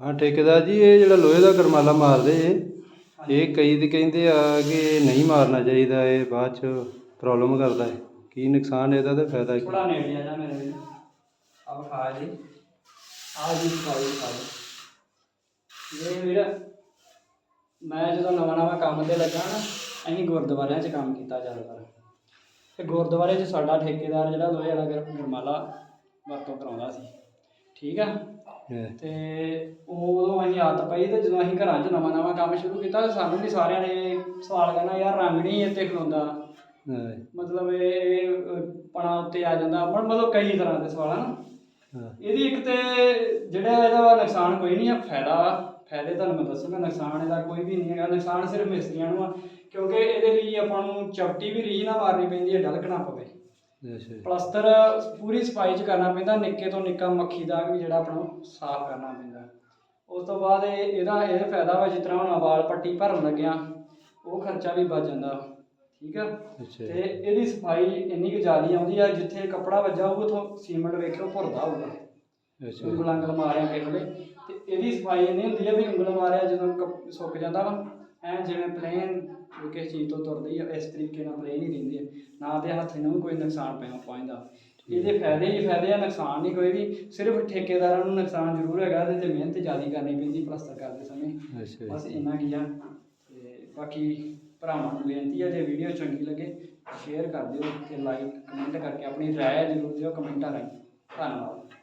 ਹਾਂ ਠੇਕੇਦਾਰ ਜੀ ਇਹ ਜਿਹੜਾ ਲੋਹੇ ਦਾ ਕਰਮਾਲਾ ਮਾਰਦੇ ਜੇ, ਇਹ ਕਈ ਦੇ ਕਹਿੰਦੇ ਆ ਕਿ ਨਹੀਂ ਮਾਰਨਾ ਚਾਹੀਦਾ ਇਹ ਬਾਅਦ ਚ ਪ੍ਰੋਬਲਮ ਕਰਦਾ ਹੈ ਕੀ ਨੁਕਸਾਨ ਇਹਦਾ ਤੇ ਫਾਇਦਾ ਕੀ? ਥੋੜਾ ਨੇੜੇ ਆ ਜਾ ਮੇਰੇ ਵੀਰ। ਆ ਖਾ ਜੀ। ਆ ਜੀ ਖਾਓ ਖਾਓ ਇਹ ਵੀਰ ਮੈਂ ਜਦੋਂ ਨਵਾਂ ਨਵਾਂ ਕੰਮ ਤੇ ਲੱਗਾ ਨਾ ਅਸੀਂ ਗੁਰਦੁਆਰਿਆਂ 'ਚ ਕੰਮ ਕੀਤਾ ਜ਼ਿਆਦਾਤਰ। ਤੇ ਗੁਰਦੁਆਰੇ 'ਚ ਸਾਡਾ ਠੇਕੇਦਾਰ ਜਿਹੜਾ ਲੋਹੇ ਵਾਲਾ ਗਰ- ਗਰਮਾਲਾ ਵਰਤੋਂ ਕਰਾਉਂਦਾ ਸੀ। ਠੀਕ ਆ? ਤੇ ਉਦੋਂ ਅਸੀਂ ਆਦਤ ਪਈ ਤੇ ਜਦੋਂ ਅਸੀਂ ਘਰਾਂ 'ਚ ਨਵਾਂ ਨਵਾਂ ਕੰਮ ਸ਼ੁਰੂ ਕੀਤਾ ਤੇ ਸਾਨੂੰ ਵੀ ਸਾਰਿਆਂ ਨੇ ਸਵਾਲ ਕਰਨਾ ਯਾਰ ਰੰਗ ਨਹੀਂ ਇੱਥੇ ਖਲੋਂਦਾ। ਹਾਂ, ਮਤਲਬ ਇਹ ਪਣਾ ਉੱਤੇ ਆ ਜਾਂਦਾ। ਮਤਲਬ ਮਤਲਬ ਕਈ ਤਰ੍ਹਾਂ ਦੇ ਸਵਾਲ ਹਨ? ਹਾਂ, ਇਹਦੀ ਇੱਕ ਤੇ ਜਿਹੜਾ ਇਹਦਾ ਨੁਕਸਾਨ ਕੋਈ ਨਹੀਂ ਆ ਫਾਇਦਾ ਫਾਇਦੇ ਤੁਹਾਨੂੰ ਮੈਂ ਦੱਸੂਗਾ ਨੁਕਸਾਨ ਇਹਦਾ ਕੋਈ ਵੀ ਨਹੀਂ ਹੈਗਾ। ਨੁਕਸਾਨ ਸਿਰਫ ਮਿਸਤਰੀਆਂ ਨੂੰ ਆ ਕਿਉਂਕਿ ਇਹਦੇ ਲਈ ਆਪਾਂ ਨੂੰ ਚਪਟੀ ਵੀ ਰੀਝ ਨਾ ਮਾਰਨੀ ਪੈਂਦੀ ਹੈ ਡਲਕਣਾ ਪਵੇ। ਪਲਸਤਰ ਪੂਰੀ ਸਫ਼ਾਈ ਚ ਕਰਨਾ ਪੈਂਦਾ ਨਿੱਕੇ ਤੋਂ ਨਿੱਕਾ ਮੱਖੀ ਦਾਗ ਵੀ ਜਿਹੜਾ ਆਪਣਾ ਸਾਫ਼ ਕਰਨਾ ਪੈਂਦਾ। ਉਸ ਤੋਂ ਬਾਅਦ ਇਹ ਇਹਦਾ ਇਹ ਫਾਇਦਾ ਵਾ ਜਿਸ ਤਰ੍ਹਾਂ ਹੁਣ ਵਾਲ ਪੱਟੀ ਭਰਨ ਲੱਗਿਆ ਉਹ ਖਰਚਾ ਵੀ ਬਚ ਜਾਂਦਾ। ਠੀਕ ਆ? ਤੇ ਇਹਦੀ ਸਫ਼ਾਈ ਇੰਨੀ ਕੁ ਜ਼ਿਆਦਾ ਆਉਂਦੀ ਆ ਜਿੱਥੇ ਕੱਪੜਾ ਵੱਜਾ ਹੋਊ ਉਥੋਂ ਸੀਮੈਂਟ ਵੇਖਿਓ ਭੁਰਦਾ ਹੋਊਗਾ। ਅੱਛਾ ਉਂਗਲ ਮਾਰਿਆ ਕਿਸੇ ਵੇਲੇ ਤੇ ਇਹਦੀ ਸਫ਼ਾਈ ਇੰਨੀ ਹੁੰਦੀ ਆ ਵੀ ਉਂਗਲ ਮਾਰਿਆ ਜਦੋਂ ਸੁੱਕ ਜਾਂਦਾ ਵਾ ਐ ਜਿਵੇਂ ਪਲੇਨ ਕਿਸੇ ਚੀਜ਼ ਤੋਂ ਤੁਰਦੀ ਆ ਇਸ ਤਰੀਕੇ ਨਾਲ ਪਲੇਨ ਹੀ ਰਹਿੰਦੀ ਆ। ਨਾ ਤੇ ਹੱਥ ਨੂੰ ਵੀ ਕੋਈ ਨੁਕਸਾਨ ਪੈਣਾ ਪਹੁੰਚਦਾ ਇਹਦੇ ਫਾਇਦੇ ਹੀ ਫਾਇਦੇ ਆ ਨੁਕਸਾਨ ਨਹੀਂ ਕੋਈ ਵੀ। ਸਿਰਫ ਠੇਕੇਦਾਰਾਂ ਨੂੰ ਨੁਕਸਾਨ ਜ਼ਰੂਰ ਹੈਗਾ ਤੇ ਮਿਹਨਤ ਜ਼ਿਆਦਾ ਕਰਨੀ ਪੈਂਦੀ ਪਲਸਤਰ ਕਰਦੇ ਸਮੇਂ। ਬਸ ਇੰਨਾ ਕੀ ਆ। ਤੇ ਬਾਕੀ ਭਰਾਵਾਂ ਨੂੰ ਬੇਨਤੀ ਹੈ ਜੇ ਵੀਡੀਓ ਚੰਗੀ ਲੱਗੇ ਸ਼ੇਅਰ ਕਰ ਦਿਓ ਤੇ ਲਾਈਕ ਕਮੈਂਟ ਕਰਕੇ ਆਪਣੀ ਰਾਏ ਜ਼ਰੂਰ ਦਿਓ ਕਮੈਂਟਾਂ ਰਾਹੀਂ। ਧੰਨਵਾਦ।